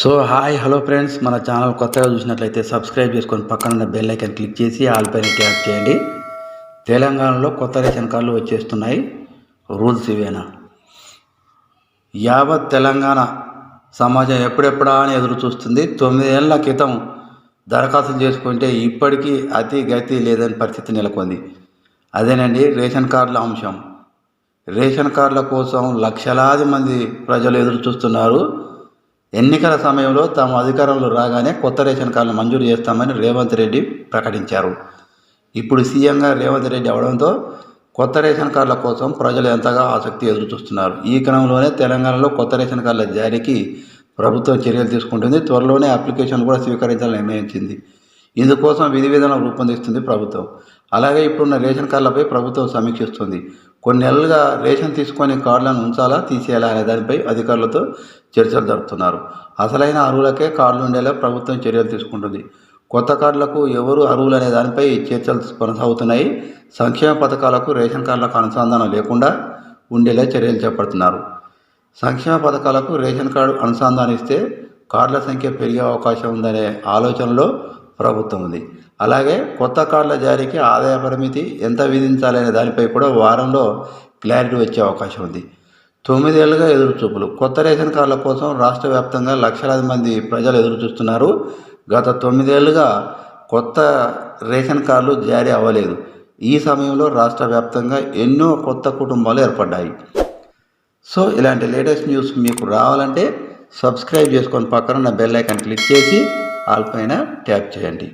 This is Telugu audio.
So hi hello friends. మన ఛానల్ కొత్తగా చూసినట్లయితే సబ్స్క్రైబ్ చేసుకొని పక్కన ఉన్న బెల్ ఐకన్ క్లిక్ చేసి ఆల్ పైన ట్యాప్ చేయండి. తెలంగాణలో కొత్త రేషన్ కార్డులు వచ్చేస్తున్నాయి. రూల్స్ ఇవేనా? యావత్ తెలంగాణ సమాజం ఎప్పుడెప్పుడా అని ఎదురు చూస్తుంది. తొమ్మిదేళ్ళ క్రితం దరఖాస్తు చేసుకుంటే ఇప్పటికీ అతి గతి లేదని పరిస్థితి నెలకొంది. అదేనండి రేషన్ కార్డుల అంశం. రేషన్ కార్డుల కోసం లక్షలాది మంది ప్రజలు ఎదురు చూస్తున్నారు. ఎన్నికల సమయంలో తాము అధికారంలో రాగానే కొత్త రేషన్ కార్డులు మంజూరు చేస్తామని రేవంత్ రెడ్డి ప్రకటించారు. ఇప్పుడు సీఎంగా రేవంత్ రెడ్డి అవడంతో కొత్త రేషన్ కార్డుల కోసం ప్రజలు ఎంతగా ఆసక్తి ఎదురు చూస్తున్నారు ఈ క్రమంలోనే తెలంగాణలో కొత్త రేషన్ కార్డుల జారీకి ప్రభుత్వం చర్యలు తీసుకుంటుంది. త్వరలోనే అప్లికేషన్ కూడా స్వీకరించాలని నిర్ణయించింది. ఇందుకోసం విధి విధానం రూపొందిస్తుంది ప్రభుత్వం. అలాగే ఇప్పుడున్న రేషన్ కార్డులపై ప్రభుత్వం సమీక్షిస్తుంది. కొన్ని నెలలుగా రేషన్ తీసుకొని కార్డులను ఉంచాలా తీసేయాలా అనే దానిపై అధికారులతో చర్చలు జరుపుతున్నారు. అసలైన అర్హులకే కార్డులు ఉండేలా ప్రభుత్వం చర్యలు తీసుకుంటుంది. కొత్త కార్డులకు ఎవరు అర్హులు అనే దానిపై చర్చలు కొనసాగుతున్నాయి. సంక్షేమ పథకాలకు రేషన్ కార్డులకు అనుసంధానం లేకుండా ఉండేలా చర్యలు చేపడుతున్నారు. సంక్షేమ పథకాలకు రేషన్ కార్డు అనుసంధానిస్తే కార్డుల సంఖ్య పెరిగే అవకాశం ఉందనే ఆలోచనలో ప్రభుత్వం ఉంది అలాగే కొత్త కార్డుల జారీకి ఆదాయ పరిమితి ఎంత విధించాలనే దానిపై కూడా వారంలో క్లారిటీ వచ్చే అవకాశం ఉంది. తొమ్మిదేళ్ళుగా ఎదురుచూపులు. కొత్త రేషన్ కార్డుల కోసం రాష్ట్ర వ్యాప్తంగా లక్షలాది మంది ప్రజలు ఎదురుచూస్తున్నారు. గత తొమ్మిదేళ్ళుగా కొత్త రేషన్ కార్డులు జారీ అవ్వలేదు. ఈ సమయంలో రాష్ట్ర వ్యాప్తంగా ఎన్నో కొత్త కుటుంబాలు ఏర్పడ్డాయి. సో ఇలాంటి లేటెస్ట్ న్యూస్ మీకు రావాలంటే సబ్స్క్రైబ్ చేసుకొని పక్కన ఉన్న బెల్ ఐకాన్ క్లిక్ చేసి ఆల్ పైన ట్యాప్ చేయండి.